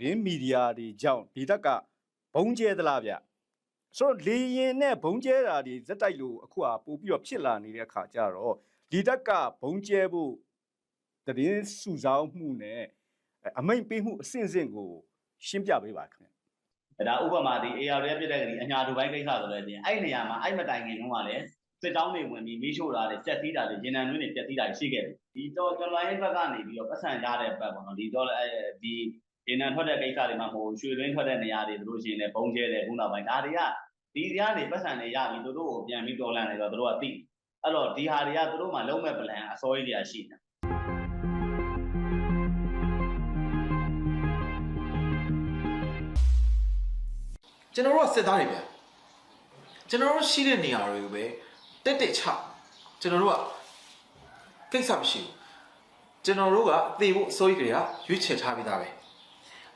သတင်းမီဒီယာတွေကြောင့်ဒီတက်ကဘုံကျဲသလားဗျဆိုတော့လေရင်နဲ့ဘုံကျဲတာတွေဇက်တိုက်လို့အခုကပို့ပြီးတော့ဖြစ်လာနေတဲ့အခါကျတော့ဒီတက်ကဘုံကျဲဖို့သတင်းစုဆောင်းမှုနဲ့အမိန်ပေးမှုအဆင့်ဆင့်ကိုရှင်းပြပေးပါခင်ဗျဒါဥပမာဒီ AR ရဲ့ပြတဲ့ကဒီအညာတူပိုင်းကိစ္စဆိုလည်းတင်အဲ့နေရာမှာအဲ့မတိုင်ခင်တုန်းကလည်းစစ်တောင်းတွေဝင်ပြီးမီးရှို့တာတွေစက်သီးတာတွေဂျင်နံတွင်းတွေပြက်သီးတာတွေရှိခဲ့တယ်ဒီတော့ကျွန်တော်ရဲ့ဘက်ကနေပြီးတော့ပတ်စံရတဲ့ဘက်ပေါ့နော်ဒီတော့အဲဒီ ဂျင်နံထွက်တဲ့ကိစ္စတွေမှာမဟုတ်ရွှေတွင်းထွက်တဲ့နေရာတွေတို့ရှိရင်လည်းဘုံကျဲတယ်ခုနောက်ပိုင်းဒါတွေကဒီကနေပတ်စံတွေရပြီးတို့တို့ကိုပြန်ပြီးတော်လန့်နေတော့တို့ကသိအဲ့တော့ဒီဟာတွေကတို့မှလုံးမဲ့ plan အစိုးရတွေကရှိနေကျွန်တော်တို့ကစစ်သားတွေဗျကျွန်တော်တို့ရှိတဲ့နေရာတွေကိုပဲတက်တက်ချကျွန်တော်တို့ကကိစ္စမရှိဘူးကျွန်တော်တို့ကသေဖို့အစိုးရကလေးကရွေးချယ်ထားပြီးသားပဲ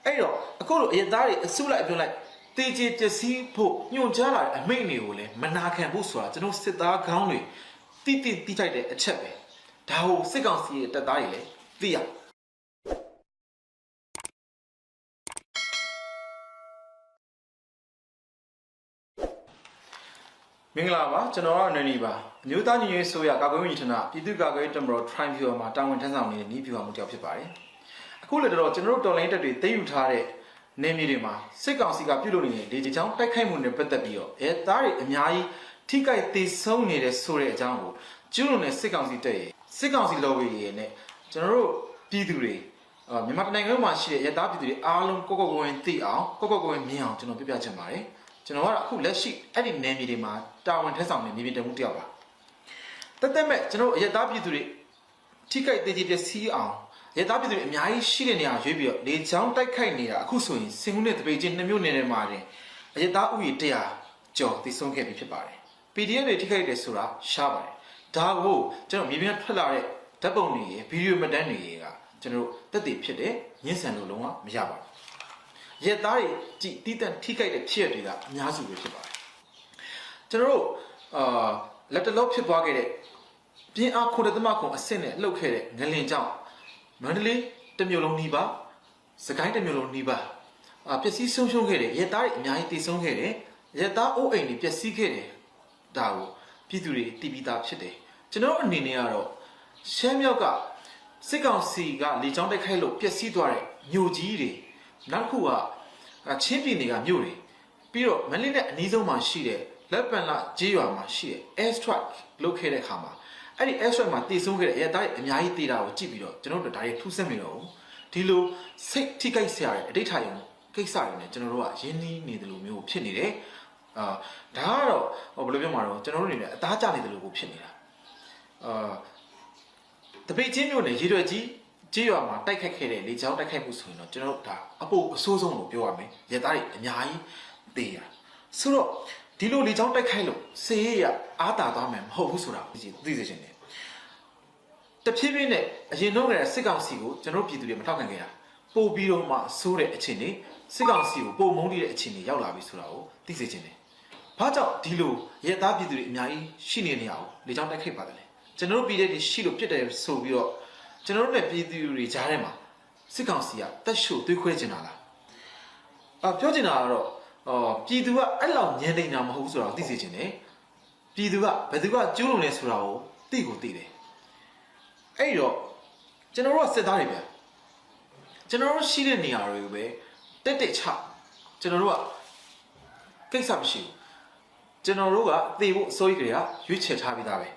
အဲ့တော့အခုလိုအရင်သားတွေအစုလိုက်အပြုံလိုက်တေချေပျက်စီးဖို့ညွှန်ကြားလာတဲ့အမိန့်တွေကိုလည်းမနာခံဘူးဆိုတာကျွန်တော်စစ်သားခေါင်းတွေတိတိတိထိုက်တဲ့အချက်ပဲဒါကိုစစ်ကောင်စီရဲ့တပ်သားတွေလည်းသိရမင်္ဂလာပါကျွန်တော်ကတော့နန်နီပါအမျိုးသားညီညွတ်ရေးဆိုရကာကွယ်ရေးဝန်ကြီးဌာနပြည်သူ့ကာကွယ်ရေးတမတော် Prime Viewer မှာတာဝန်ထမ်းဆောင်နေတဲ့နီးဗျူဟာမှုတစ်ယောက်ဖြစ်ပါတယ် အခုလည်းတော့ကျွန်တော်တို့တော်လိုင်းတက်တွေသိမ်းယူထားတဲ့နေမြေတွေမှာစစ်ကောင်စီကပြုလုပ်နေတဲ့လေကြောင်းတိုက်ခိုက်မှုတွေပတ်သက်ပြီးတော့အဲသားတွေအများကြီးထိခိုက်သေးဆုံးနေတဲ့ဆိုတဲ့အကြောင်းကိုကျူးလွန်တဲ့စစ်ကောင်စီတပ်ရဲ့စစ်ကောင်စီ lobby ရဲ့နဲ့ကျွန်တော်တို့ပြည်သူတွေအာမြန်မာတိုင်းနိုင်ငံမှာရှိတဲ့ရသားပြည်သူတွေအားလုံးကိုယ့်ကိုယ်ကိုယ်ဝင်သိအောင်ကိုယ့်ကိုယ်ကိုယ်ဝင်မြင်အောင်ကျွန်တော်ပြပြချင်ပါတယ်ကျွန်တော်ကတော့အခုလက်ရှိအဲ့ဒီနယ်မြေတွေမှာတာဝန်ထမ်းဆောင်နေမြေပြင်တမှုတစ်ယောက်ပါတက်တက်မဲ့ကျွန်တော်တို့ရသားပြည်သူတွေထိခိုက်သေးသေးပျက်စီးအောင် ရသားပြည်သူတွေအများကြီးရှိတဲ့နေရာရွေးပြီးတော့လေချောင်းတိုက်ခိုက်နေတာအခုဆိုရင်စင်ကူးနဲ့တပေချင်းနှစ်မျိုးနယ်ထဲမှာတင်ရသားဥယျာ100ကျော်တည်ဆုံးခဲ့ပြီဖြစ်ပါတယ် PDF တွေထိခိုက်တယ်ဆိုတာရှားပါတယ်ဒါကိုကျွန်တော်မြေပြင်ထွက်လာတဲ့ဓာတ်ပုံတွေရေဗီဒီယိုမှတ်တမ်းတွေရေကကျွန်တော်တို့တက်တည်ဖြစ်တယ်ညှင်းဆန်လို့လုံးဝမရပါဘူးရက်သားတွေကြည်တီးတန့်ထိခိုက်တဲ့ဖြစ်ရတွေကအများစုပဲဖြစ်ပါတယ်ကျွန်တော်တို့အာလက်တလုံးဖြစ်သွားခဲ့တဲ့ပြင်းအားခုတသမခုအဆင့်နဲ့လှုပ်ခဲ့တဲ့ငလင်ကြောင့် မန္တလေးတစ်မြို့လုံးနှီးပါစကိုင်းတစ်မြို့လုံးနှီးပါအာပျက်စီးဆုံးရှုံးခဲ့တယ်ရက်သားတွေအများကြီးတည်ဆုံးခဲ့တယ်ရက်သားအိုးအိမ်တွေပျက်စီးခဲ့တယ်ဒါကိုပြည်သူတွေတည်ပြီးသားဖြစ်တယ်ကျွန်တော်အနေနဲ့ကတော့ရှမ်းမြောက်ကစစ်ကောင်စီကလေကြောင်းတိုက်ခိုက်လို့ပျက်စီးသွားတဲ့မြို့ကြီးတွေနောက်တစ်ခုကအာချင်းပြည်နယ်ကမြို့တွေပြီးတော့မန္တလေးနဲ့အနီးဆုံးမှာရှိတဲ့လက်ပံလာကြေးရွာမှာရှိတဲ့ air strike လုပ်ခဲ့တဲ့ခါမှာ အဲ့ဒီ air strike မှာတည်ဆုံးခဲ့တဲ့အရာတိုင်းအများကြီးတည်တာကိုကြည့်ပြီးတော့ကျွန်တော်တို့ဒါတွေထူးဆန်းနေတော့ဘူးဒီလိုစိတ်ထိခိုက်စရာတဲ့အဋိဌာယုံကိစ္စတွေနဲ့ကျွန်တော်တို့ကရင်းနှီးနေတယ်လို့မျိုးဖြစ်နေတယ်အာဒါကတော့ဟိုဘယ်လိုပြောမှာတော့ကျွန်တော်တို့အနေနဲ့အသားကျနေတယ်လို့ကိုဖြစ်နေတာအာတပိတ်ချင်းမျိုးနဲ့ရေရွယ်ကြီးကြေးရွာမှာတိုက်ခတ်ခဲ့တဲ့လေကြောင်းတိုက်ခိုက်မှုဆိုရင်တော့ကျွန်တော်တို့ဒါအပိုအဆိုးဆုံးလို့ပြောရမယ်ရသားတွေအများကြီးတေးရဆိုတော့ ဒီလိုလေကြောင်းတိုက်ခိုက်လို့စေရရအားတာသွားမယ်မဟုတ်ဘူးဆိုတာကိုသိစေချင်တယ်တဖြည်းဖြည်းနဲ့အရင်တော့ကစစ်ကောင်စီကိုကျွန်တော်ပြည်သူတွေမထောက်ခံခဲ့တာပို့ပြီးတော့မှဆိုးတဲ့အခြေအနေစစ်ကောင်စီကိုပုံမုန်းနေတဲ့အခြေအနေရောက်လာပြီဆိုတာကိုသိစေချင်တယ်။ဘာကြောင့်ဒီလိုရဲသားပြည်သူတွေအများကြီးရှိနေနေအောင်လေကြောင်းတိုက်ခိုက်ပါတယ်လဲ။ကျွန်တော်တို့ပြည်တဲ့တွေရှိလို့ပြစ်တယ်ဆိုပြီးတော့ကျွန်တော်တို့နဲ့ပြည်သူတွေကြားထဲမှာစစ်ကောင်စီကတက်ရှို့သွေးခွဲကျင်တာလား။အာပြောချင်တာကတော့ အော်ပြည်သူကအဲ့လောက်ညံနေတာမဟုတ်ဘူးဆိုတာကိုသိစေချင်တယ်။ပြည်သူကဘယ်သူကကျူးလွန်လဲဆိုတာကိုသိကိုသိတယ်။အဲ့တော့ကျွန်တော်တို့ကစစ်သားတွေဗျာ။ကျွန်တော်တို့ရှိတဲ့နေရာတွေကိုပဲတက်တက်ချကျွန်တော်တို့ကကိစ္စမရှိဘူးကျွန်တော်တို့ကသေဖို့အစိုးရကလေးကရွေးချယ်ထားပြီးသားပဲ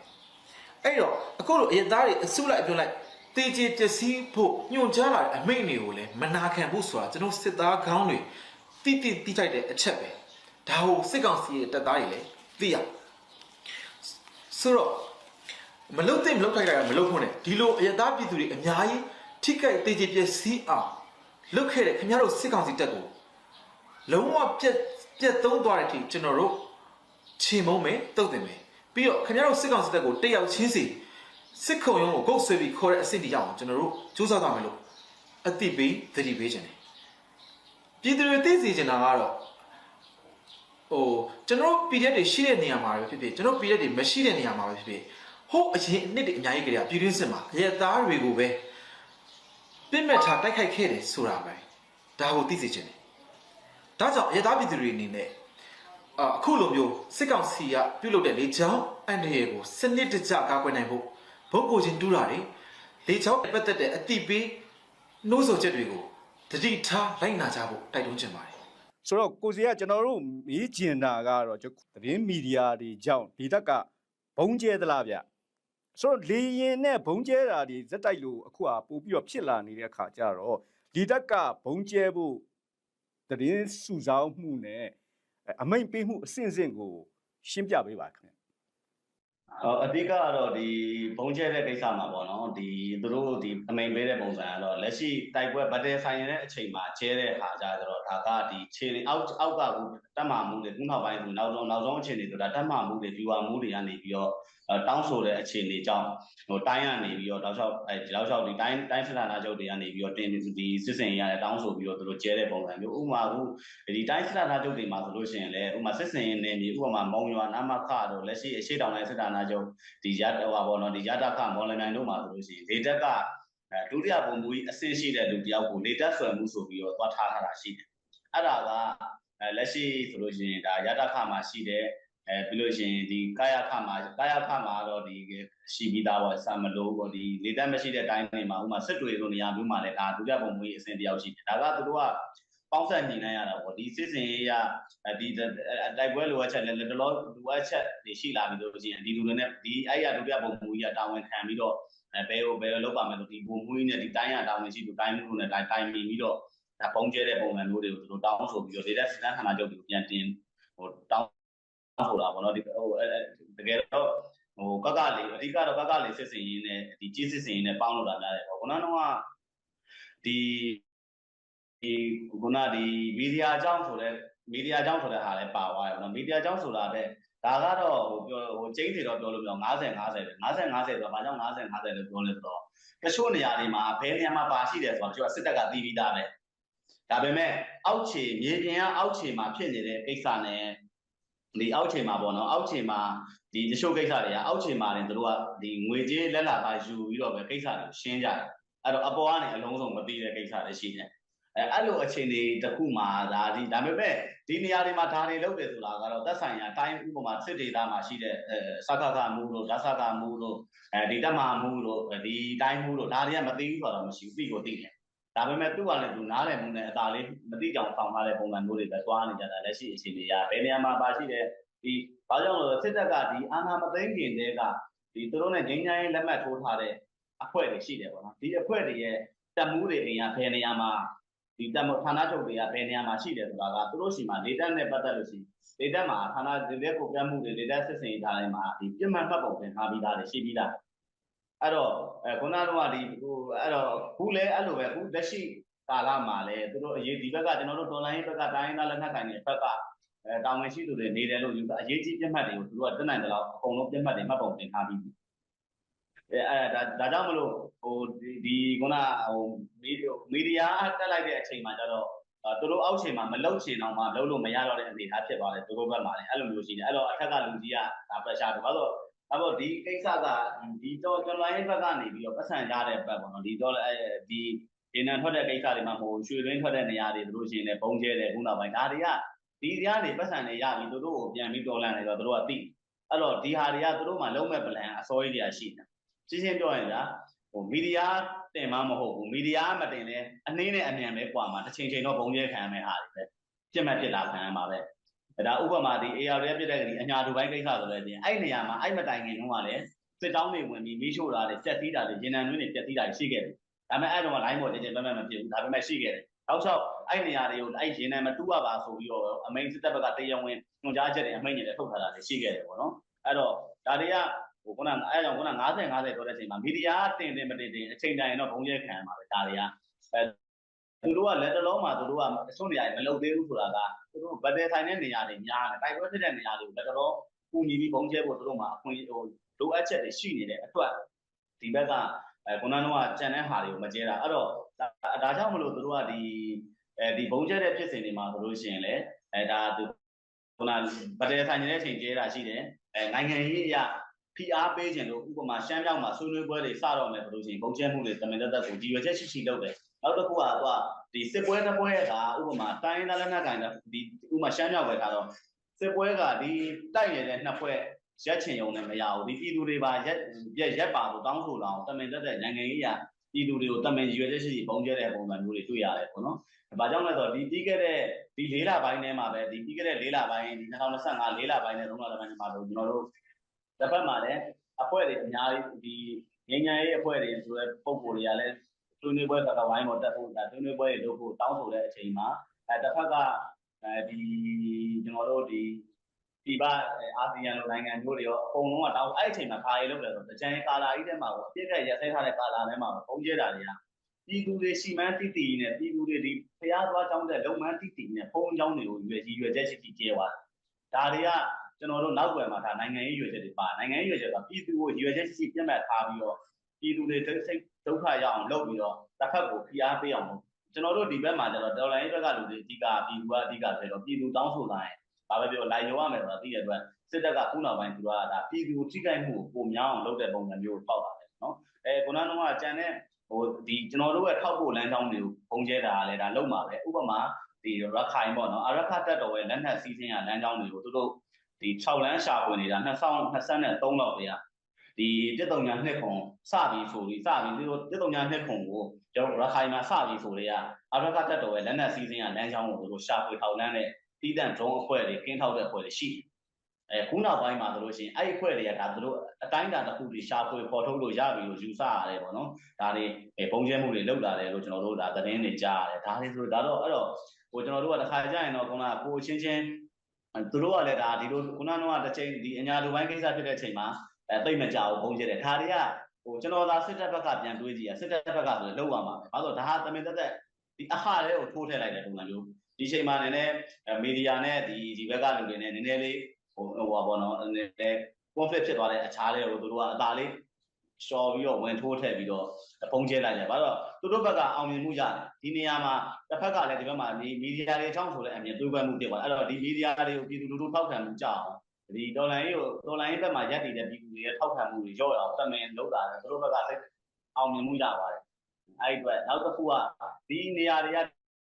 အဲ့တော့အခုလိုအရင်သားတွေအစုလိုက်အပြုံလိုက်တေချေပျက်စီးဖို့ညွှန်ကြားလာတဲ့အမိန့်တွေကိုလည်းမနာခံဘူးဆိုတာကျွန်တော်စစ်သားခေါင်းတွေ တိတိတိထိုက်တဲ့အချက်ပဲဒါကိုစစ်ကောင်စီရဲ့တပ်သားတွေလည်းသိရဆိုတော့မလုတ်သိမ့်မလုတ်ထိုက်တာကမလုတ်ဖို့ ਨੇ ဒီလိုအရသားပြည်သူတွေအများကြီးထိခိုက်တေချေပျက်စီးအောင်လုတ်ခဲ့တဲ့ခင်ဗျားတို့စစ်ကောင်စီတပ်ကိုလုံးဝပြက်ပြက်သုံးသွားတဲ့အထိကျွန်တော်တို့ချေမုံမယ်တုတ်တင်မယ်ပြီးတော့ခင်ဗျားတို့စစ်ကောင်စီတပ်ကိုတက်ရောက်ချင်းစီစစ်ခုံရုံးကိုဂုတ်ဆွဲပြီးခေါ်တဲ့အဆင့်တိရအောင်ကျွန်တော်တို့စူးစမ်းသွားမယ်လို့အတိပေးသတိပေးခြင်းတယ် ပြည်သူတွေသိစေချင်တာကတော့ဟိုကျွန်တော်တို့ PDF တွေရှိတဲ့နေရာမှာပဲဖြစ်ဖြစ်ကျွန်တော်တို့ PDF တွေမရှိတဲ့နေရာမှာပဲဖြစ်ဖြစ်ဟိုအရင်အနှစ်တွေအများကြီးကြရပြည်တွင်းစစ်မှာရဲသားတွေကိုပဲပြစ်မှတ်ထားတိုက်ခိုက်ခဲ့တယ်ဆိုတာပဲဒါကိုသိစေချင်တယ်ဒါကြောင့်ရသားပြည်သူတွေအနေနဲ့အာအခုလိုမျိုးစစ်ကောင်စီကပြုတ်လုပ်တဲ့လေချောင်းအန်တရယ်ကိုစနစ်တကျကာကွယ်နိုင်ဖို့ဘုတ်ကိုချင်းတူးတာတွေလေချောင်းပတ်သက်တဲ့အတိပေးနှိုးဆော်ချက်တွေကို တတိထားလိုက်နာကြဖို့တိုက်တွန်းချင်ပါတယ်ဆိုတော့ကိုစီကကျွန်တော်တို့မေးကျင်တာကတော့ကျွန်တော်သတင်းမီဒီယာတွေကြောင့်ဒီတက်ကဘုံကျဲသလားဗျဆိုတော့လေရင်နဲ့ဘုံကျဲတာတွေဇက်တိုက်လို့အခုကပို့ပြီးတော့ဖြစ်လာနေတဲ့အခါကျတော့ဒီတက်ကဘုံကျဲဖို့သတင်းစုဆောင်းမှုနဲ့အမိန်ပေးမှုအဆင့်ဆင့်ကိုရှင်းပြပေးပါခင်ဗျ ဟောအဓိကကတော့ဒီဘုံကျဲတဲ့ကိစ္စမှာပေါ့နော်ဒီသူတို့ဒီအမိန်ပေးတဲ့ပုံစံကတော့လက်ရှိတိုက်ပွဲဗတ်တဲဆိုင်ရတဲ့အချိန်မှာကျဲတဲ့ဟာကြတော့ဒါကဒီခြေအောက်အောက်ကကူတက်မှမှုတွေခုနောက်ပိုင်းဆိုနောက်ဆုံးနောက်ဆုံးအခြေအနေဆိုတာတက်မှမှုတွေ viewer မှုတွေကနေပြီးတော့ တောင်းဆိုတဲ့အခြေအနေကြောင့်ဟိုတိုင်းကနေပြီးတော့တောက်လျှောက်အဲဒီတောက်လျှောက်ဒီတိုင်းတိုင်းစစ်ဌာနချုပ်တွေကနေပြီးတော့တင်ဒီစစ်စင်ရတဲ့တောင်းဆိုပြီးတော့သူတို့ကျဲတဲ့ပုံစံမျိုးဥပမာခုဒီတိုင်းစစ်ဌာနချုပ်တွေမှာဆိုလို့ရှိရင်လည်းဥပမာစစ်စင်ရနေမြေဥပမာမုံရွာနာမခတို့လက်ရှိအရှိတောင်တိုင်းစစ်ဌာနချုပ်ဒီရဟိုပါဘောနော်ဒီရတခမော်လမြိုင်တို့မှာဆိုလို့ရှိရင်လေတက်ကအဲဒုတိယပုံမူကြီးအဆင့်ရှိတဲ့လူတယောက်ကိုလေတက်ဆွဲမှုဆိုပြီးတော့သွားထားထားတာရှိတယ်အဲ့ဒါကအဲလက်ရှိဆိုလို့ရှိရင်ဒါရတခမှာရှိတဲ့ အဲပြီးလို့ရှိရင်ဒီကာယခမှာကာယခမှာတော့ဒီရှိပြီးသားပေါ့စမလို့ပေါ့ဒီလေတက်မရှိတဲ့တိုင်းတွေမှာဥမာစစ်တွေလိုနေရာမျိုးမှာလည်းဒါဒုတိယပုံမူကြီးအဆင့်တယောက်ရှိတယ်ဒါကသူတို့ကပေါင်းဆက်ညီနိုင်ရတာပေါ့ဒီစစ်စင်ရေးရဒီတိုက်ပွဲလိုအပ်ချက်လည်းတော်တော်လိုအပ်ချက်တွေရှိလာပြီလို့ရှိရင်ဒီလူတွေနဲ့ဒီအဲ့ရဒုတိယပုံမူကြီးကတာဝန်ခံပြီးတော့အဲဘယ်ကိုဘယ်လိုလုပ်ပါမယ်လို့ဒီပုံမူကြီးနဲ့ဒီတိုင်းရတာဝန်ရှိသူတိုင်းမှုနဲ့တိုင်းတိုင်းပြီးတော့ဒါပုံကျဲတဲ့ပုံစံမျိုးတွေကိုသူတို့တောင်းဆိုပြီးတော့ဒေတာစစ်တမ်းဌာနချုပ်တွေကိုပြန်တင်ဟိုတောင်း ဆိုတာပေါ့နော်ဒီဟိုတကယ်တော့ဟိုကကလေးအဓိကတော့ကကလေးစစ်စင်ရင်းနဲ့ဒီကြီးစစ်စင်ရင်းနဲ့ပေါင်းလို့တာများတယ်ပေါ့ခုနကတော့ဒီဒီခုနဒီမီဒီယာအကြောင်းဆိုတဲ့မီဒီယာအကြောင်းဆိုတဲ့ဟာလည်းပါသွားတယ်ပေါ့နော်မီဒီယာအကြောင်းဆိုတာတဲ့ဒါကတော့ဟိုပြောဟိုကျင်းတွေတော့ပြောလို့ပြော50 50ပဲ50 50ဆိုတော့ဘာကြောင့်50 50လဲပြောလဲဆိုတော့တချို့နေရာတွေမှာဘယ်နေရာမှာပါရှိတယ်ဆိုတော့တချို့ကစစ်တပ်ကတီးပြီးသားပဲဒါပေမဲ့အောက်ခြေမြေပြင်ကအောက်ခြေမှာဖြစ်နေတဲ့ကိစ္စနဲ့ ဒီအောက်ခြေမှာပေါ့နော်အောက်ခြေမှာဒီတချို့ကိစ္စတွေကအောက်ခြေမှာတင်တို့ကဒီငွေကြေးလက်လာပါယူပြီးတော့ပဲကိစ္စတွေရှင်းကြတယ်အဲ့တော့အပေါ်ကနေအလုံးစုံမသိတဲ့ကိစ္စတွေရှိတယ်အဲအဲ့လိုအခြေအနေတစ်ခုမှာဒါဒီဒါပေမဲ့ဒီနေရာတွေမှာဒါတွေလုပ်တယ်ဆိုတာကတော့သက်ဆိုင်ရာတိုင်းဥပမာစစ်ဒေသမှာရှိတဲ့အဲစကကမှုတို့ဓာစကမှုတို့အဲဒီတက်မာမှုတို့ဒီတိုင်းမှုတို့ဒါတွေကမသိဘူးဆိုတော့မရှိဘူးသိကိုသိတယ် ဒါပေမဲ့သူ့ကလည်းသူနားလည်မှုနဲ့အသာလေးမသိကြအောင်ဆောင်ထားတဲ့ပုံစံမျိုးတွေပဲသွားနေကြတာလက်ရှိအခြေအနေကဘယ်နေရာမှာပါရှိတဲ့ဒီဘာကြောင့်လဲစစ်တပ်ကဒီအာဏာမသိမ်းခင်တည်းကဒီသူတို့နဲ့ငြိမ်းချမ်းရေးလက်မှတ်ထိုးထားတဲ့အဖွဲ့တွေရှိတယ်ပေါ့နော်ဒီအဖွဲ့တွေရဲ့တက်မှုတွေအိမ်ကဘယ်နေရာမှာဒီတက်မှုဌာနချုပ်တွေကဘယ်နေရာမှာရှိတယ်ဆိုတာကသူတို့ရှိမှာဒေတာနဲ့ပတ်သက်လို့ရှိဒေတာမှာဌာနဒေတာကိုပြမှုတွေဒေတာစစ်စင်ရေးထားတိုင်းမှာဒီပြမှတ်မှတ်ပုံသင်ထားပြီးသားတွေရှိပြီးသား အဲ့တော့အဲခုနကတော့ဒီဟိုအဲ့တော့ခုလဲအဲ့လိုပဲခုလက်ရှိကာလမှာလဲသူတို့အရေးဒီဘက်ကကျွန်တော်တို့တော်လိုင်းဘက်ကတိုင်းသားလက်နက်ကိုင်တွေဘက်ကအဲတာဝန်ရှိသူတွေနေတယ်လို့ယူအရေးကြီးပြမှတ်တွေကိုသူတို့ကတက်နိုင်တယ်လို့အကုန်လုံးပြမှတ်တွေမှတ်ပုံသင်ထားပြီးအဲအဲဒါဒါကြောင့်မလို့ဟိုဒီဒီခုနဟိုမီမီဒီယာတက်လိုက်တဲ့အချိန်မှာကျတော့သူတို့အောက်ချိန်မှာမလုတ်ချင်အောင်မှလုံးလို့မရတော့တဲ့အနေအထားဖြစ်သွားတယ်သူတို့ဘက်မှာလည်းအဲ့လိုမျိုးရှိတယ်အဲ့တော့အထက်ကလူကြီးကဒါ pressure တွေဘာလို့ အဲ့တော့ဒီကိစ္စကဒီတော့ကျွန်တော်ရဲ့ဘက်ကနေပြီးတော့ပတ်စံရတဲ့ဘက်ပေါ့နော်ဒီတော့အဲဒီဒီနံထွက်တဲ့ကိစ္စတွေမှာမဟုတ်ရွှေရင်းထွက်တဲ့နေရာတွေတို့ရှိရင်လည်းဘုံကျဲတယ်ခုနောက်ပိုင်းဒါတွေကဒီတရားတွေပတ်စံတွေရပြီးသူတို့ကိုပြန်ပြီးတော်လန့်နေတော့သူတို့ကသိအဲ့တော့ဒီဟာတွေကသူတို့မှလုံးမဲ့ plan အစိုးရတွေကရှိတယ်ရှင်းရှင်းပြောရင်ဗျာဟိုမီဒီယာတင်မှမဟုတ်ဘူးမီဒီယာမတင်လဲအနှင်းနဲ့အမြန်ပဲကွာမှာတစ်ချိန်ချိန်တော့ဘုံကျဲခံရမယ့်ဟာတွေပဲပြစ်မှတ်ဖြစ်တာခံရမှာပဲ ဒါဥပမာဒီ AR ရဲ့ပြစ်တဲ့ကဒီအညာတူပိုင်းကိစ္စဆိုလည်းတင်အဲ့နေရာမှာအဲ့မတိုင်ခင်တုန်းကလည်းစစ်တောင်းတွေဝင်ပြီးမီးရှို့တာတွေစက်သီးတာတွေရင်နံတွင်းတွေပြက်သီးတာတွေရှိခဲ့တယ်ဒါပေမဲ့အဲ့တော့ line ပေါ်ကြင်ကြင်ပန်းပန်းမဖြစ်ဘူးဒါပေမဲ့ရှိခဲ့တယ်နောက်ချောက်အဲ့နေရာတွေကိုအဲ့ရင်နံမတူရပါဆိုပြီးတော့အမိန်စစ်တပ်ဘက်ကတရားဝင်ညွှန်ကြားချက်တွေအမိန်တွေထုတ်ထားတာတွေရှိခဲ့တယ်ပေါ့နော်အဲ့တော့ဒါတွေကဟိုခုနအဲကြောင့်ခုန90 50ပြောတဲ့အချိန်မှာမီဒီယာတင်တင်မတင်တင်အချိန်တိုင်းတော့ဘုံကျဲခံရမှာပဲဒါတွေကအဲ သူတို့ကလက်တလုံးမှာသူတို့ကအစွန်းနေရာမလုပ်သေးဘူးဆိုတာကသူတို့ဗတ်တယ်ဆိုင်တဲ့နေရာတွေများတယ်တိုက်ပွဲဖြစ်တဲ့နေရာတွေကိုလက်တလုံးပူညီပြီးဘုံကျဲဖို့သူတို့မှာအခွင့်ဟိုလိုအပ်ချက်တွေရှိနေတဲ့အတွက်ဒီဘက်ကအဲခုနကတော့ကြံတဲ့ဟာတွေကိုမကျဲတာအဲ့တော့ဒါကြောင့်မလို့သူတို့ကဒီအဲဒီဘုံကျဲတဲ့ဖြစ်စဉ်တွေမှာဆိုလို့ရှိရင်လေအဲဒါသူခုနဗတ်တယ်ဆိုင်တဲ့အချိန်ကျဲတာရှိတယ်အဲနိုင်ငံရေးအရာဖိအားပေးခြင်းလို့ဥပမာရှမ်းပြောင်းမှာဆွေးနွေးပွဲတွေစတော့မယ်ဆိုလို့ရှိရင်ပုံကျဲမှုတွေတမင်တက်တက်ကိုဒီရွယ်ချက်ရှိရှိလုပ်တယ် နောက်တစ်ခုကသူကဒီစစ်ပွဲတစ်ပွဲကဥပမာတိုင်းရင်းသားလက်နက်ကိုင်ဒီဥပမာရှမ်းမြောက်ပဲထားတော့စစ်ပွဲကဒီတိုက်နေတဲ့နှစ်ဖွဲ့ရက်ချင်ုံနဲ့မရဘူးဒီပြည်သူတွေပါရက်ရက်ရက်ပါလို့တောင်းဆိုလာအောင်တမင်တက်တဲ့နိုင်ငံရေးရပြည်သူတွေကိုတမင်ရွယ်ချက်ရှိရှိပုံကျဲတဲ့ပုံစံမျိုးတွေတွေ့ရတယ်ပေါ့နော်။ဘာကြောင့်လဲဆိုတော့ဒီပြီးခဲ့တဲ့ဒီ၄လပိုင်းထဲမှာပဲဒီပြီးခဲ့တဲ့၄လပိုင်းဒီ2025၄လပိုင်းနဲ့3လပိုင်းထဲမှာတော့ကျွန်တော်တို့တစ်ဖက်မှာလည်းအဖွဲ့တွေအများကြီးဒီငញ្ញရေးအဖွဲ့တွေဆိုတဲ့ပုံကိုယ်တွေကလည်း ဆွေးနွေးပွဲကဝိုင်းပေါ်တက်ဖို့ဒါဆွေးနွေးပွဲတွေလုပ်ဖို့တောင်းဆိုတဲ့အချိန်မှာအဲတစ်ဖက်ကအဲဒီကျွန်တော်တို့ဒီဒီပါအာဆီယံလိုနိုင်ငံတို့တွေရောအကုန်လုံးကတောင်းအဲ့အချိန်မှာခါရီလုပ်တယ်ဆိုတော့တကြံကာလာကြီးထဲမှာပေါ့အပြည့်ကရက်ဆဲထားတဲ့ကာလာထဲမှာပုံကျဲတာတွေကပြည်သူတွေစီမံတိတိနဲ့ပြည်သူတွေဒီဖျားသွားကြောင်းတဲ့လုံမန်းတိတိနဲ့ပုံကြောင်းတွေကိုရွယ်ကြီးရွယ်ချက်ရှိရှိကျဲသွားဒါတွေကကျွန်တော်တို့နောက်ွယ်မှာဒါနိုင်ငံရေးရွယ်ချက်တွေပါနိုင်ငံရေးရွယ်ချက်ကပြည်သူကိုရွယ်ချက်ရှိရှိပြတ်မှတ်ထားပြီးတော့ ပြည်သူတွေစိတ်ဒုက္ခရအောင်လုပ်ပြီးတော့တစ်ဖက်ကိုဖိအားပေးအောင်ကျွန်တော်တို့ဒီဘက်မှာကျတော့ဒေါ်လာရေးဘက်ကလူတွေအဓိကပြည်သူကအဓိကဆိုတော့ပြည်သူတောင်းဆိုလာရင်ဘာပဲပြောလိုက်ရောရမယ်ဆိုတာသိတဲ့အတွက်စစ်တပ်ကခုနောက်ပိုင်းသူကဒါပြည်သူထိခိုက်မှုကိုပုံများအောင်လုပ်တဲ့ပုံစံမျိုးကိုပေါက်လာတယ်နော်အဲခုနကတော့ကြံတဲ့ဟိုဒီကျွန်တော်တို့ရဲ့ထောက်ဖို့လမ်းကြောင်းတွေကိုပုံကျဲတာကလည်းဒါလုံးပါပဲဥပမာဒီရခိုင်ပေါ့နော်အရခတ်တော်ရဲ့လက်နက်စီးစင်းရလမ်းကြောင်းတွေကိုသူတို့ဒီ6လမ်းရှာဖွေနေတာ2023လောက်တည်းက ဒီတစ်တုံညာနှစ်ခုစပြီးဆိုပြီးစပြီးသူတို့တစ်တုံညာနှစ်ခုကိုကျွန်တော်ရခိုင်မှာစပြီးဆိုလေကအရခတ်တော်ရဲ့လက်နက်စီးစင်းရလမ်းကြောင်းကိုသူတို့ရှာဖွေထောက်လန်းတဲ့တီးတန့် drone အဖွဲ့တွေကင်းထောက်တဲ့အဖွဲ့တွေရှိတယ်အဲခုနောက်ပိုင်းမှာဆိုလို့ရှိရင်အဲ့ဒီအဖွဲ့တွေကဒါသူတို့အတိုင်းအတာတစ်ခုတွေရှာဖွေပေါ်ထုတ်လို့ရပြီလို့ယူဆရတယ်ပေါ့နော်ဒါတွေပုံကျဲမှုတွေလောက်လာတယ်လို့ကျွန်တော်တို့ဒါသတင်းတွေကြားရတယ်ဒါတွေဆိုဒါတော့အဲ့တော့ဟိုကျွန်တော်တို့ကတစ်ခါကြာရင်တော့ခုနကကိုချင်းချင်းသူတို့ကလည်းဒါဒီလိုခုနကတော့တစ်ချိန်ဒီအညာလူပိုင်းကိစ္စဖြစ်တဲ့အချိန်မှာ အဲသိမ့်မကြဘူးပုံကျဲတယ်ဒါတွေကဟိုကျွန်တော်သာစစ်တပ်ဘက်ကပြန်တွေးကြည့်ရစစ်တပ်ဘက်ကဆိုလောက်ရမှာပဲဘာလို့ဒါဟာတမင်တက်တက်ဒီအခါလေးကိုထိုးထည့်လိုက်တဲ့ပုံစံမျိုးဒီချိန်မှာနည်းနည်းမီဒီယာနဲ့ဒီဒီဘက်ကလူတွေနဲ့နည်းနည်းလေးဟိုဟိုပါဘောနော်နည်းနည်း conflict ဖြစ်သွားတဲ့အခြားတွေကိုသူတို့ကအသာလေးရှော်ပြီးတော့ဝင်ထိုးထည့်ပြီးတော့ပုံကျဲလိုက်တယ်။ဘာလို့သူတို့ဘက်ကအောင်မြင်မှုရတယ်။ဒီနေရာမှာတစ်ဖက်ကလည်းဒီဘက်မှာဒီမီဒီယာတွေအကြောင်းဆိုလည်းအမြင်တွေးပွက်မှုဖြစ်သွားတယ်။အဲ့တော့ဒီမီဒီယာတွေကိုပြည်သူလူထုထောက်ခံမှုကြအောင် ဒီဒေါ်လာရေးကိုဒေါ်လာရေးဘက်မှာရပ်တည်တဲ့ပြည်သူတွေရဲ့ထောက်ခံမှုတွေရော့အောင်တမင်လုပ်တာတယ်သူတို့ဘက်ကလည်းအောင်မြင်မှုရပါတယ်။အဲ့ဒီအတွက်နောက်တစ်ခုကဒီနေရာတွေက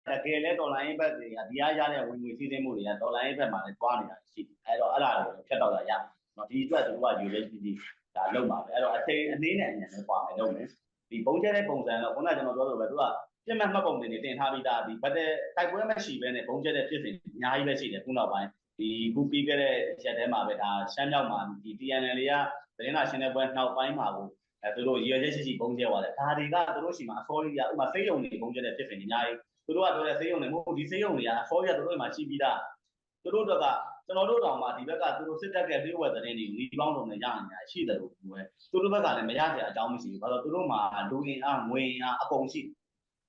တကယ်လဲဒေါ်လာရင်းဘက်တွေကဒီအားရတဲ့ဝင်ငွေစီးဆင်းမှုတွေကဒေါ်လာရင်းဘက်မှာလည်းတွားနေတာရှိတယ်အဲတော့အဲ့ဒါတွေကိုဖြတ်တော့တာရနော်ဒီအတွက်သူတို့ကယူရဲကြီးကြီးဒါလုံးပါပဲအဲ့တော့အချိန်အနည်းနဲ့အမြန်နဲ့ပွာမယ်လုံးမယ်ဒီပုံကျဲတဲ့ပုံစံတော့ခုနကကျွန်တော်ပြောလို့ပဲသူကပြတ်မှတ်မှတ်ပုံတွေတင်ထားပြီးသားဒီဘတ်တဲ့တိုက်ပွဲမရှိဘဲနဲ့ပုံကျဲတဲ့ဖြစ်စဉ်အများကြီးပဲရှိတယ်ခုနောက်ပိုင်း ဒီခုပြီးခဲ့တဲ့ရက်ထဲမှာပဲဒါရှမ်းမြောက်မှာဒီ TNL တွေကသတင်းစာရှင်းလင်းပွဲနောက်ပိုင်းမှာကိုအဲသူတို့ရည်ရွယ်ချက်ရှိရှိပုံကျဲသွားတယ်ဒါတွေကသူတို့ရှိမှာအစောကြီးကဥပမာစိတ်ယုံနေပုံကျဲတဲ့ဖြစ်စဉ်အများကြီးသူတို့ကပြောတဲ့ဆေးရုံတွေမဟုတ်ဒီဆေးရုံတွေကအခေါ်ရသူတို့မှာရှိပြီးသားသူတို့တော့ကကျွန်တော်တို့တောင်မှဒီဘက်ကသူတို့စစ်တပ်ကပြေဝဲတဲ့တင်းတွေကိုဒီပေါင်းစုံနဲ့ရနေတာရှိတယ်လို့ပြောရဲသူတို့ဘက်ကလည်းမရတဲ့အကြောင်းမရှိဘူးဘာလို့သူတို့မှာလူအင်အားငွေအင်အားအကုန်ရှိ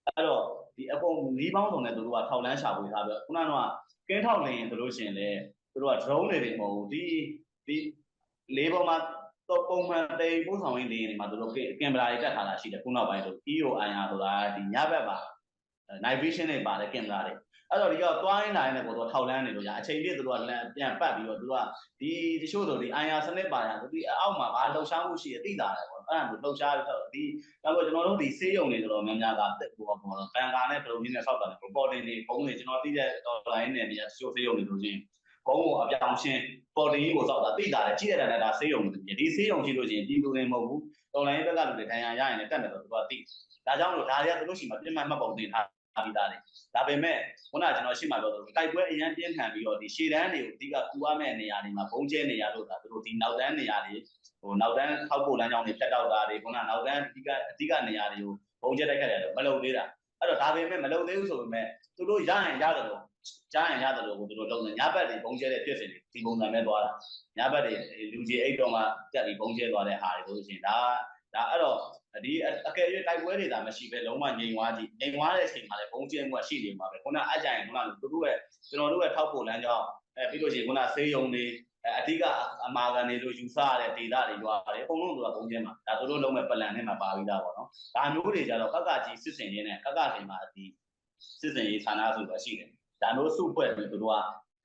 အဲ့တော့ ဒီအကုန်ဒီပေါင်းစုံနဲ့သူတို့ကထောက်လန်းရှာဖွေထားပြီးခုနကကင်းထောက်နေရင်ဆိုလို့ရှိရင်လေသူတို့က drone တွေတွေမဟုတ်ဘူးဒီဒီလေးပေါ်မှာတော့ပုံမှန်တိမ်ပို့ဆောင်ရင်းနေနေမှာသူတို့ကင်မရာတွေတက်ထားတာရှိတယ်ခုနောက်ပိုင်းဆို EOIR ဆိုတာဒီညဘက်ပါ night vision တွေပါတယ်ကင်မရာတွေအဲ့တော့ဒီကသွားရင်းလာရင်းနဲ့ကိုတော့ထောက်လန်းနေလို့ရအချိန်ပြည့်သူတို့ကလမ်းပြန်ပတ်ပြီးတော့သူကဒီတချို့ဆိုဒီ IR စနစ်ပါရဒီအောက်မှာဘာလှုပ်ရှားမှုရှိအသိတာတယ်ပေါ့ အဲ့ဒါမျိုးလှုပ်ရှားတော့ဒီဒါပေမဲ့ကျွန်တော်တို့ဒီဆေးရုံတွေတော်တော်များများကတက်ပေါ်ပေါ်တော့ဘန်ကာနဲ့ပရိုမင်းနဲ့ဆောက်တာတယ်ပေါ်တင်တွေပုံတွေကျွန်တော်သိတဲ့ online နဲ့နေရာရှိုးဆေးရုံတွေလို့ချင်းဘုံကိုအပြောင်းရှင်းပေါ်တင်ကြီးကိုစောက်တာသိတာတယ်ကြည့်ရတဲ့နဲ့ဒါဆေးရုံတွေဒီဆေးရုံရှိလို့ချင်းပြည်သူတွေမဟုတ်ဘူး online ဘက်ကလူတွေဒဏ်ရာရရင်လည်းတက်တယ်ဆိုတော့သူကသိဒါကြောင့်လို့ဒါတွေကသူတို့ရှိမှပြင်မှတ်မှတ်ပုံတင်ထားပြီးသားတယ်ဒါပေမဲ့ခုနကကျွန်တော်ရှင်းမှာပြောသလိုတိုက်ပွဲအရန်ပြင်းထန်ပြီးတော့ဒီရှေ့တန်းတွေကိုအဓိကကူရမယ့်နေရာတွေမှာဘုံကျဲနေရလို့ဒါသူတို့ဒီနောက်တန်းနေရာတွေ ဟိုနောက်တန်းထောက်ပို့လမ်းကြောင်းတွေဖြတ်တောက်တာတွေခုနနောက်တန်းအဓိကအဓိကနေရာတွေကိုဘုံကျဲတိုက်ခတ်တယ်လို့မလုပ်သေးတာအဲ့တော့ဒါပေမဲ့မလုပ်သေးဘူးဆိုပေမဲ့သူတို့ရရင်ရတယ်လို့ကြားရင်ရတယ်လို့ကိုသူတို့လုပ်နေညဘက်တွေဘုံကျဲတဲ့ဖြစ်စဉ်တွေဒီပုံစံနဲ့သွားတာညဘက်တွေလူကြီးအိတ်တော့မှတက်ပြီးဘုံကျဲသွားတဲ့ဟာတွေလို့ရှိရင်ဒါဒါအဲ့တော့ဒီအကယ်၍တိုက်ပွဲတွေဒါမရှိပဲလုံးဝငြိမ်သွားကြည့်ငြိမ်သွားတဲ့အချိန်မှာလည်းဘုံကျဲမှုကရှိနေမှာပဲခုနအကြိုင်ခုနကသူတို့ရဲ့ကျွန်တော်တို့ရဲ့ထောက်ပို့လမ်းကြောင်းအဲပြီးလို့ရှိရင်ခုနဆေးရုံတွေ အဓိကအမာခံတွေလို့ယူဆရတဲ့ဒေတာတွေရွာတယ်အကုန်လုံးဆိုတာဘုံကျဲမှာဒါတို့လုံးမဲ့ပလန်နဲ့မှာပါပြီးသားပေါ့နော်ဒါမျိုးတွေကြတော့ကကကြီးစစ်စင်ရင်းနဲ့ကကချိန်မှာဒီစစ်စင်ရေးဌာနဆိုတာရှိတယ်ဒါမျိုးစုဖွဲ့ပြီးတို့က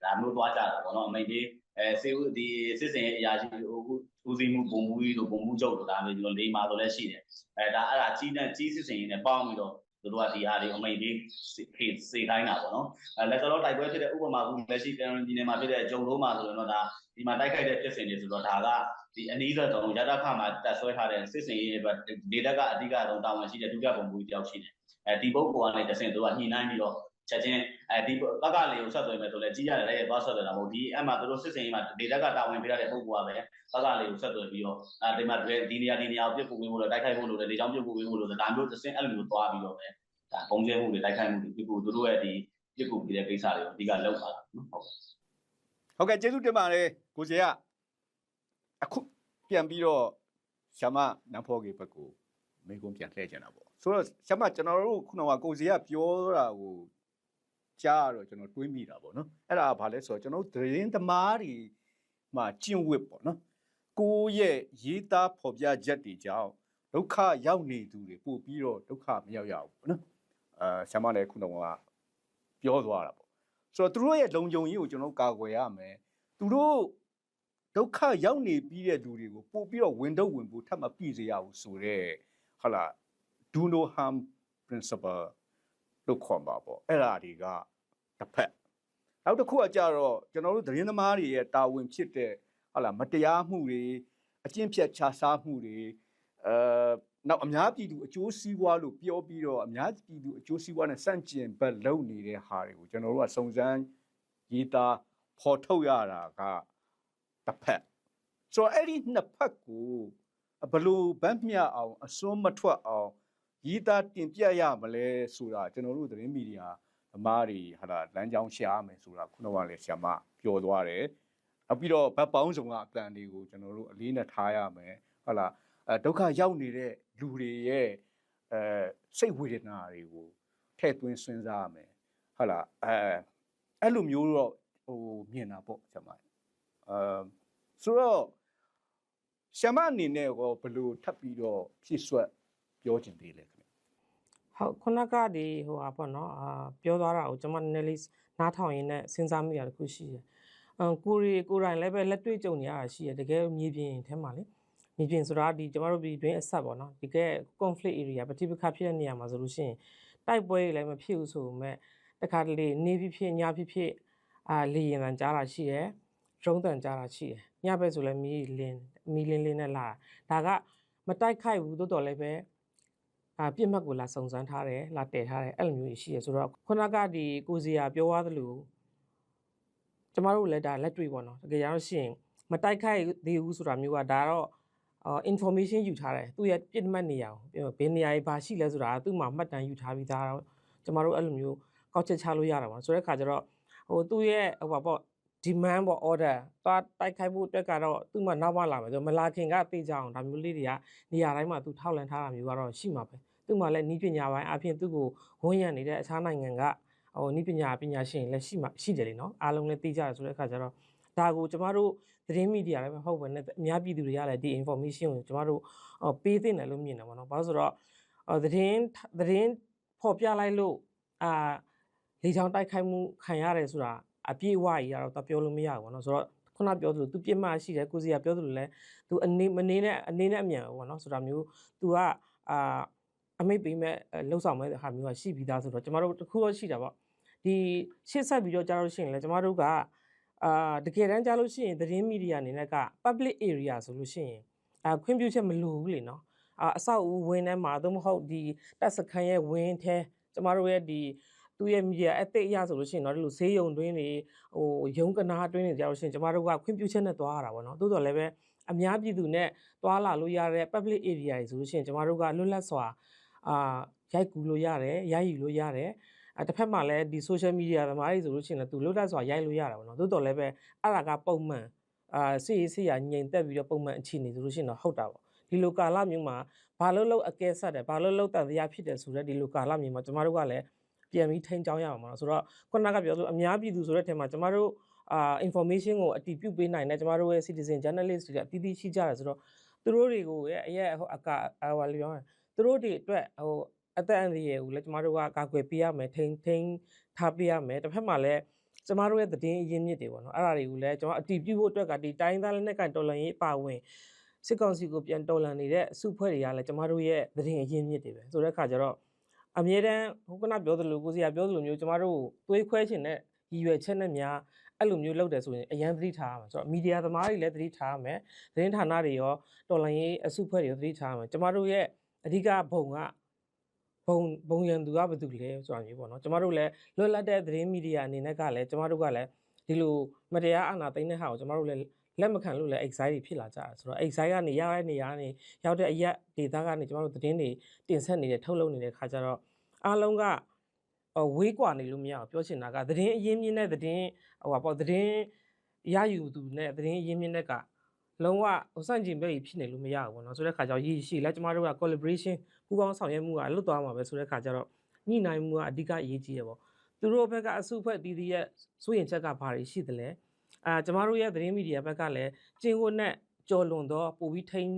ဒါမျိုးသွားကြတာပေါ့နော်အမိတ်ကြီးအဲစေဦးဒီစစ်စင်ရေးအရာရှိဟိုဦးစီးမှုပုံမှုကြီးတို့ပုံမှုချုပ်တို့ဒါမျိုးကျွန်တော်လေးမှာဆိုလည်းရှိတယ်အဲဒါအဲ့ဒါကြီးတဲ့ကြီးစစ်စင်ရေးနဲ့ပေါင်းပြီးတော့ သူတို့ကဒီဟာတွေအမိန်လေးဖေးစေတိုင်းတာပေါ့နော်အဲလက်တော်တိုက်ပွဲဖြစ်တဲ့ဥပမာကူလက်ရှိကံပြည်နယ်မှာဖြစ်တဲ့ဂျုံလုံးမှာဆိုရင်တော့ဒါဒီမှာတိုက်ခိုက်တဲ့ဖြစ်စဉ်တွေဆိုတော့ဒါကဒီအနည်းဆုံးရတခမှာတက်ဆွဲထားတဲ့စစ်စင်ရေးအတွက်ဒေသကအဓိကအဆုံးတာဝန်ရှိတဲ့ဒုတိယပုံမှုတယောက်ရှိတယ်အဲဒီပုဂ္ဂိုလ်ကနေတဆင့်သူကညှိနှိုင်းပြီးတော့ ချက်ချင်းအဲဒီဘက်ကလေးကိုဆက်သွယ်မယ်ဆိုလဲကြီးရတယ်လည်းသွားဆက်သွယ်တာမဟုတ်ဒီအမှသူတို့စစ်စင်ရေးမှာဒေသကတာဝန်ပေးရတဲ့ပုဂ္ဂိုလ်ကပဲဘက်ကလေးကိုဆက်သွယ်ပြီးတော့အဲဒီမှာဒီနေရာဒီနေရာကိုပြစ်ပို့ပေးဖို့လို့တိုက်ခိုက်ဖို့လို့လေကြောင်းပြစ်ပို့ပေးဖို့လို့ဒါမျိုးတစ်စင်းအဲ့လိုမျိုးသွားပြီးတော့ပဲဒါပုံကျဲမှုတွေတိုက်ခိုက်မှုတွေပြစ်ပို့သူတို့ရဲ့ဒီပြစ်ပို့ပေးတဲ့ကိစ္စတွေကိုအဓိကလောက်ပါတာနော်ဟုတ်ဟုတ်ကဲ့ကျေးဇူးတင်ပါတယ်ကိုစီကအခုပြန်ပြီးတော့ရှမနမ်ဖောကေဘက်ကိုမိကုံးပြန်လှည့်ချင်တာပေါ့ဆိုတော့ရှမကျွန်တော်တို့ခုနကကိုစီကပြောတာကို ကြားတော့ကျွန်တော်တွေးမိတာပေါ့နော်အဲ့ဒါကဘာလဲဆိုတော့ကျွန်တော်တို့သတင်းသမားတွေမှာကျင့်ဝတ်ပေါ့နော်ကိုယ့်ရဲ့ရေးသားဖော်ပြချက်တွေကြောင့်ဒုက္ခရောက်နေသူတွေပို့ပြီးတော့ဒုက္ခမရောက်ရဘူးပေါ့နော်အာရှမလည်းခုနကပြောသွားတာပေါ့ဆိုတော့သူတို့ရဲ့လုံခြုံရေးကိုကျွန်တော်ကာကွယ်ရမယ်သူတို့ဒုက္ခရောက်နေပြီးတဲ့လူတွေကိုပို့ပြီးတော့ဝင်တော့ဝင်ဖို့ထပ်မပြည့်စေရဘူးဆိုတော့ဟုတ်လား do no harm principle လို့ခေါ်ပါပေါ့အဲ့ဒါတွေကတစ်ဖက်နောက်တစ်ခုကကြတော့ကျွန်တော်တို့သတင်းသမားတွေရဲ့တာဝန်ဖြစ်တဲ့ဟုတ်လားမတရားမှုတွေအကျင့်ဖြတ်ခြစားမှုတွေအဲနောက်အများပြည်သူအကျိုးစီးပွားလို့ပြောပြီးတော့အများပြည်သူအကျိုးစီးပွားနဲ့စန့်ကျင်ဘက်လုပ်နေတဲ့ဟာတွေကိုကျွန်တော်တို့ကစုံစမ်းရေးသားဖော်ထုတ်ရတာကတစ်ဖက်ဆိုတော့အဲ့ဒီနှစ်ဖက်ကိုဘယ်လို့ဗတ်မျှအောင်အစွန်းမထွက်အောင် ရေးသားတင်ပြရမလဲဆိုတာကျွန်တော်တို့သတင်းမီဒီယာဓမ္မတွေဟာလာလမ်းကြောင်းရှာရမယ်ဆိုတာခုနကလည်းဆရာမပြောသွားတယ်နောက်ပြီးတော့ဗတ်ပေါင်းစုံကအတန်တွေကိုကျွန်တော်တို့အလေးနဲ့ထားရမယ်ဟုတ်လားအဲဒုက္ခရောက်နေတဲ့လူတွေရဲ့အဲစိတ်ဝေဒနာတွေကိုထည့်သွင်းစဉ်းစားရမယ်ဟုတ်လားအဲအဲ့လိုမျိုးတော့ဟိုမြင်တာပေါ့ဆရာမအဲဆိုတော့ဆရာမအနေနဲ့ကောဘယ်လိုထပ်ပြီးတော့ဖြည့်ဆွတ်ပြောချင်သေးလဲခင်ဗျ ဟုတ်ခုနကဒီဟိုဟာပေါ့နော်အာပြောသွားတာကိုကျွန်မနည်းနည်းလေးနားထောင်ရင်းနဲ့စဉ်းစားမိတာတစ်ခုရှိတယ်။အမ်ကိုရီကိုယ်တိုင်လည်းပဲလက်တွေ့ကြုံနေရတာရှိတယ်တကယ်မြေပြင်ထဲမှာလေမြေပြင်ဆိုတာဒီကျွန်တော်တို့ဒီတွင်းအဆက်ပေါ့နော်ဒီကဲ conflict area ပဋိပက္ခဖြစ်တဲ့နေရာမှာဆိုလို့ရှိရင်တိုက်ပွဲတွေလည်းမဖြစ်ဘူးဆိုပေမဲ့တခါတလေနေဖြစ်ဖြစ်ညဖြစ်ဖြစ်အာလေရင်တန်ကြားတာရှိတယ်ဒရုန်းတန်ကြားတာရှိတယ်ညဘက်ဆိုလည်းမီးလင်းမီးလင်းလင်းနဲ့လာတာဒါကမတိုက်ခိုက်ဘူးတိုးတော်လည်းပဲ အာပြစ်မှတ်ကိုလာစုံစမ်းထားတယ်လာတည်ထားတယ်အဲ့လိုမျိုးကြီးရှိရဆိုတော့ခုနကဒီကိုစီယာပြောသွားသလိုကျမတို့လည်းဒါလက်တွေ့ပေါ့နော်တကယ်ရလို့ရှိရင်မတိုက်ခိုက်သေးဘူးဆိုတာမျိုးကဒါတော့အော် information ယူထားတယ်သူ့ရဲ့ပြစ်မှတ်နေရအောင်ဘယ်နေရာကြီးဘာရှိလဲဆိုတာသူ့မှာမှတ်တမ်းယူထားပြီးသားတော့ကျမတို့အဲ့လိုမျိုးကောက်ချက်ချလို့ရတာပေါ့ဆိုတဲ့ခါကျတော့ဟိုသူ့ရဲ့ဟိုပါပေါ့ demand ပေါ့ order သွားတိုက်ခိုက်ဖို့အတွက်ကတော့သူ့မှာနောက်မှလာမယ်ဆိုမလာခင်ကသိကြအောင်ဒါမျိုးလေးတွေကနေရာတိုင်းမှာသူထောက်လန့်ထားတာမျိုးကတော့ရှိမှာပဲသူ့မှာလည်းနီးပညာပိုင်းအပြင်သူ့ကိုဝန်းရံနေတဲ့အခြားနိုင်ငံကဟိုနီးပညာပညာရှင်လည်းရှိမှရှိတယ်လေနော်အားလုံးလည်းသိကြတယ်ဆိုတဲ့အခါကျတော့ဒါကိုကျမတို့သတင်းမီဒီယာလည်းမဟုတ်ဘဲနဲ့အများပြည်သူတွေကလည်းဒီ information ကိုကျမတို့ဟိုပေးသင့်တယ်လို့မြင်တယ်ပေါ့နော်ဘာလို့ဆိုတော့ဟိုသတင်းသတင်းဖော်ပြလိုက်လို့အာလေချောင်းတိုက်ခိုက်မှုခံရတယ်ဆိုတာ အပြည့်အဝကြီးကတော့တော့ပြောလို့မရဘူးပေါ့နော်ဆိုတော့ခုနပြောသလိုသူပြစ်မှတ်ရှိတယ်ကိုစီကပြောသလိုလဲသူအနေမနေနဲ့အနေနဲ့အမြန်ပေါ့နော်ဆိုတာမျိုးသူကအာအမိတ်ပေးမဲ့လှုပ်ဆောင်မဲ့ဟာမျိုးကရှိပြီးသားဆိုတော့ကျမတို့တခုတော့ရှိတာပေါ့ဒီရှေ့ဆက်ပြီးတော့ကြားလို့ရှိရင်လည်းကျမတို့ကအာတကယ်တမ်းကြားလို့ရှိရင်သတင်းမီဒီယာအနေနဲ့က public area ဆိုလို့ရှိရင်အာခွင့်ပြုချက်မလိုဘူးလေနော်အာအဆောက်အဦဝင်းထဲမှာသို့မဟုတ်ဒီတပ်စခန်းရဲ့ဝင်းထဲကျမတို့ရဲ့ဒီ သူ့ရဲ့ media ethic အရဆိုလို့ရှိရင်တော့ဒီလိုဈေးရုံတွင်းတွေဟိုရုံးကနာတွင်းတွေကြားလို့ရှိရင်ကျမတို့ကခွင့်ပြုချက်နဲ့သွားရတာပေါ့နော်တိုးတော်လည်းပဲအများပြည်သူနဲ့သွားလာလို့ရတဲ့ public area တွေဆိုလို့ရှိရင်ကျမတို့ကလွတ်လပ်စွာအာရိုက်ကူလို့ရတယ်ရိုက်ယူလို့ရတယ်အဲတစ်ဖက်မှာလည်းဒီ social media သမားတွေဆိုလို့ရှိရင်လည်းသူလွတ်လပ်စွာရိုက်လို့ရတာပေါ့နော်တိုးတော်လည်းပဲအဲ့ဒါကပုံမှန်အာစစ်ရေးစစ်ရငြိမ်သက်ပြီးတော့ပုံမှန်အခြေအနေဆိုလို့ရှိရင်တော့ဟုတ်တာပေါ့ဒီလိုကာလမျိုးမှာဘာလို့လို့အကဲဆက်တယ်ဘာလို့လို့တန်တရားဖြစ်တယ်ဆိုတော့ဒီလိုကာလမျိုးမှာကျမတို့ကလည်း ပြန်ပြီးထိန်းချောင်းရအောင်ပါတော့ဆိုတော့ခုနကပြောလို့အများပြည်သူဆိုတဲ့ထဲမှာကျမတို့အာ information ကိုအတည်ပြုပေးနိုင်တဲ့ကျမတို့ရဲ့ citizen journalist တွေကအတီးတီးရှိကြတယ်ဆိုတော့သူတို့တွေကိုရဲ့အရဲ့ဟိုအကဟိုပြောရသူတို့တွေအတွက်ဟိုအသက်အန္တရာယ်ကိုလည်းကျမတို့ကကာကွယ်ပေးရမယ်ထိန်းထိန်းထားပေးရမယ်တစ်ဖက်မှာလည်းကျမတို့ရဲ့သတင်းအရင်းမြစ်တွေပေါ့နော်အဲ့ဒါတွေကိုလည်းကျွန်တော်အတီးပြုတ်ဖို့အတွက်ကဒီတိုင်းသားလက်နက်ကန်တော်လှန်ရေးအပါဝင်စစ်ကောင်စီကိုပြန်တော်လှန်နေတဲ့အစုဖွဲ့တွေကလည်းကျမတို့ရဲ့သတင်းအရင်းမြစ်တွေပဲဆိုတဲ့အခါကျတော့ အမြဲတမ်းဟိုကနပြောသလိုကိုစီကပြောသလိုမျိုးကျမတို့ကိုသွေးခွဲခြင်းနဲ့ရည်ရွယ်ချက်နဲ့များအဲ့လိုမျိုးလုပ်တယ်ဆိုရင်အရန်သတိထားရမှာဆိုတော့မီဒီယာသမားတွေလည်းသတိထားရမယ်သတင်းဌာနတွေရောတော်လိုင်းရေးအစုဖွဲ့တွေရောသတိထားရမယ်ကျမတို့ရဲ့အဓိကဘုံကဘုံဘုံရန်သူကဘာတူလဲဆိုတာမျိုးပေါ့နော်ကျမတို့လည်းလွတ်လပ်တဲ့သတင်းမီဒီယာအနေနဲ့ကလည်းကျမတို့ကလည်းဒီလိုမတရားအာဏာသိမ်းတဲ့ဟာကိုကျမတို့လည်း လက်မခံလို့လည်း anxiety ဖြစ်လာကြတာဆိုတော့ anxiety ကနေရတဲ့နေရာကနေရောက်တဲ့အရက်ဒေတာကနေကျမတို့သတင်းတွေတင်ဆက်နေတဲ့ထုတ်လုပ်နေတဲ့ခါကျတော့အားလုံးကဟိုဝေးကွာနေလို့မရဘူးပြောချင်တာကသတင်းအရင်းမြင့်တဲ့သတင်းဟိုပါပေါ့သတင်းရယူသူနဲ့သတင်းအရင်းမြင့်တဲ့ကလုံးဝဟိုစန့်ကျင်ဘက်ကြီးဖြစ်နေလို့မရဘူးပေါ့နော်ဆိုတဲ့ခါကျတော့ရည်ရှိလဲကျမတို့က collaboration ပူးပေါင်းဆောင်ရွက်မှုကလွတ်သွားမှာပဲဆိုတဲ့ခါကျတော့ညှိနှိုင်းမှုကအဓိကအရေးကြီးရပေါ့သူတို့ဘက်ကအစုအဖွဲ့တည်တည်ရဲ့စိုးရင်ချက်ကဘာတွေရှိသလဲ အာကျမတို့ရဲ့သတင်းမီဒီယာဘက်ကလည်းကျင်းဝတ်နဲ့ကြော်လွန်တော့ပို့ပြီးထိန်း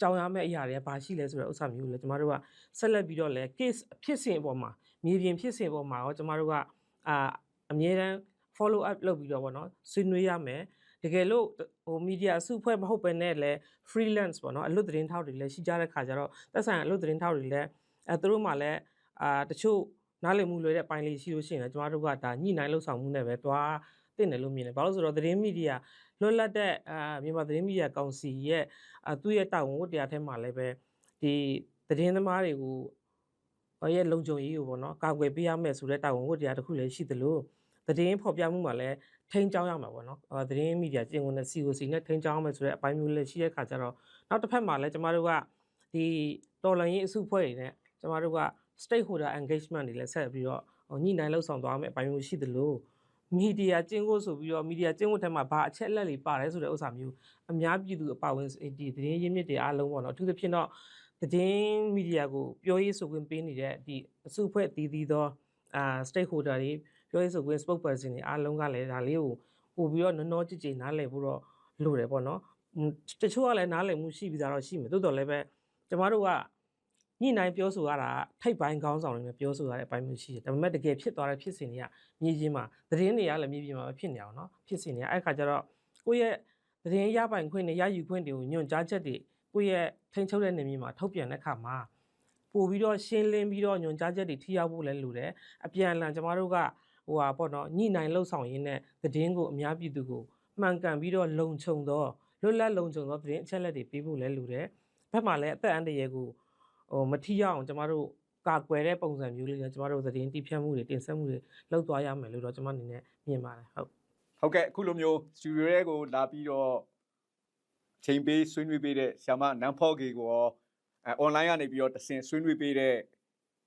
ကြောင်ရမယ့်အရာတွေကဘာရှိလဲဆိုတဲ့ဥစ္စာမျိုးလည်းကျမတို့ကဆက်လက်ပြီးတော့လည်း case ဖြစ်စဉ်အပေါ်မှာမြေပြင်ဖြစ်စဉ်အပေါ်မှာရောကျမတို့ကအာအမြဲတမ်း follow up လုပ်ပြီးတော့ဗောနော်ဆွေးနွေးရမယ်တကယ်လို့ဟို media အစုအဖွဲ့မဟုတ်ပဲနဲ့လည်း freelance ပေါ့နော်အလွတ်သတင်းထောက်တွေလည်းရှိကြတဲ့ခါကျတော့သက်ဆိုင်အလွတ်သတင်းထောက်တွေလည်းအဲသူတို့မှလည်းအာတချို့နားလည်မှုလွယ်တဲ့ပိုင်းလေးရှိလို့ရှိရင်လည်းကျမတို့ကဒါညှိနှိုင်းလှုပ်ဆောင်မှုနဲ့ပဲသွား တင်တယ်လို့မြင်တယ်ဘာလို့လဲဆိုတော့သတင်းမီဒီယာလွတ်လပ်တဲ့အာမြန်မာသတင်းမီဒီယာကောင်စီရဲ့အသူ့ရဲ့တာဝန်ဝတ္တရားထဲမှာလည်းပဲဒီသတင်းသမားတွေကိုဟိုရဲ့လုံခြုံရေးကိုပေါ့နော်ကာကွယ်ပေးရမယ်ဆိုတဲ့တာဝန်ဝတ္တရားတစ်ခုလည်းရှိသလိုသတင်းဖော်ပြမှုမှာလည်းထိန်းချောင်းရမှာပေါ့နော်အာသတင်းမီဒီယာကျင့်ဝတ်နဲ့ COC နဲ့ထိန်းချောင်းရမယ်ဆိုတဲ့အပိုင်းမျိုးလည်းရှိတဲ့ခါကျတော့နောက်တစ်ဖက်မှာလည်းကျမတို့ကဒီတော်လန်ရေးအစုအဖွဲ့တွေနဲ့ကျမတို့က stakeholder engagement တွေလည်းဆက်ပြီးတော့ဟိုညှိနှိုင်းလှုပ်ဆောင်သွားမယ်အပိုင်းမျိုးရှိသလို မီဒီယာကျင့်ဝတ်ဆိုပြီးတော့မီဒီယာကျင့်ဝတ်ထဲမှာဘာအချက်အလက်တွေပါတယ်ဆိုတဲ့ဥစ္စာမျိုးအများပြည်သူအပါအဝင်ဒီသတင်းရင်းမြစ်တွေအားလုံးပေါ့နော်အထူးသဖြင့်တော့သတင်းမီဒီယာကိုပြောရေးဆိုခွင့်ပေးနေတဲ့ဒီအစုအဖွဲ့အသီးသီးသောအာ stakeholder တွေပြောရေးဆိုခွင့် spokesperson တွေအားလုံးကလည်းဒါလေးကိုပို့ပြီးတော့နော်နော်ကြည်ကြည်နားလည်ဖို့တော့လိုတယ်ပေါ့နော်อืมတချို့ကလည်းနားလည်မှုရှိပြီးသားတော့ရှိမယ်တိုးတော်လည်းပဲကျမတို့က ညှိနှိုင်းပြောဆိုရတာထိတ်ပိုင်းခေါင်းဆောင်တွေနဲ့ပြောဆိုရတဲ့အပိုင်းမျိုးရှိတယ်ဒါပေမဲ့တကယ်ဖြစ်သွားတဲ့ဖြစ်စဉ်တွေကမြေပြင်မှာသတင်းတွေကလည်းမြေပြင်မှာပဲဖြစ်နေအောင်เนาะဖြစ်စဉ်တွေကအဲ့ခါကျတော့ကိုယ့်ရဲ့သတင်းရပိုင်ခွင့်တွေရယူခွင့်တွေကိုညွှန်ကြားချက်တွေကိုယ့်ရဲ့ထိန်းချုပ်တဲ့နေမြေမှာထုတ်ပြန်တဲ့အခါမှာပို့ပြီးတော့ရှင်းလင်းပြီးတော့ညွှန်ကြားချက်တွေထိရောက်ဖို့လည်းလိုတယ်အပြန်အလှန်ကျမတို့ကဟိုဟာပေါ့နော်ညှိနှိုင်းလှုပ်ဆောင်ရင်းနဲ့သတင်းကိုအများပြည်သူကိုမှန်ကန်ပြီးတော့လုံခြုံသောလွတ်လပ်လုံခြုံသောသတင်းအချက်အလက်တွေပေးဖို့လည်းလိုတယ်ဘက်မှာလည်းအသက်အန္တရာယ်ကို ဟိုမထီရအောင်ကျမတို့ကာကွယ်တဲ့ပုံစံမျိုးလေးနဲ့ကျမတို့သတင်းတိဖြတ်မှုတွေတင်ဆက်မှုတွေလုပ်သွားရမယ်လို့တော့ကျမအနေနဲ့မြင်ပါတယ်ဟုတ်ဟုတ်ကဲ့အခုလိုမျိုးစတူဒီယိုရဲကိုလာပြီးတော့အချိန်ပေးဆွေးနွေးပေးတဲ့ဆ iam နန်းဖော့ကေကိုရောအဲအွန်လိုင်းကနေပြီးတော့တဆင်ဆွေးနွေးပေးတဲ့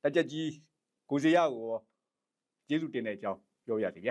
တက်ကြက်ကြီးကိုစီရကိုရောကျေးဇူးတင်တဲ့အကြောင်းပြောရစီဗျာ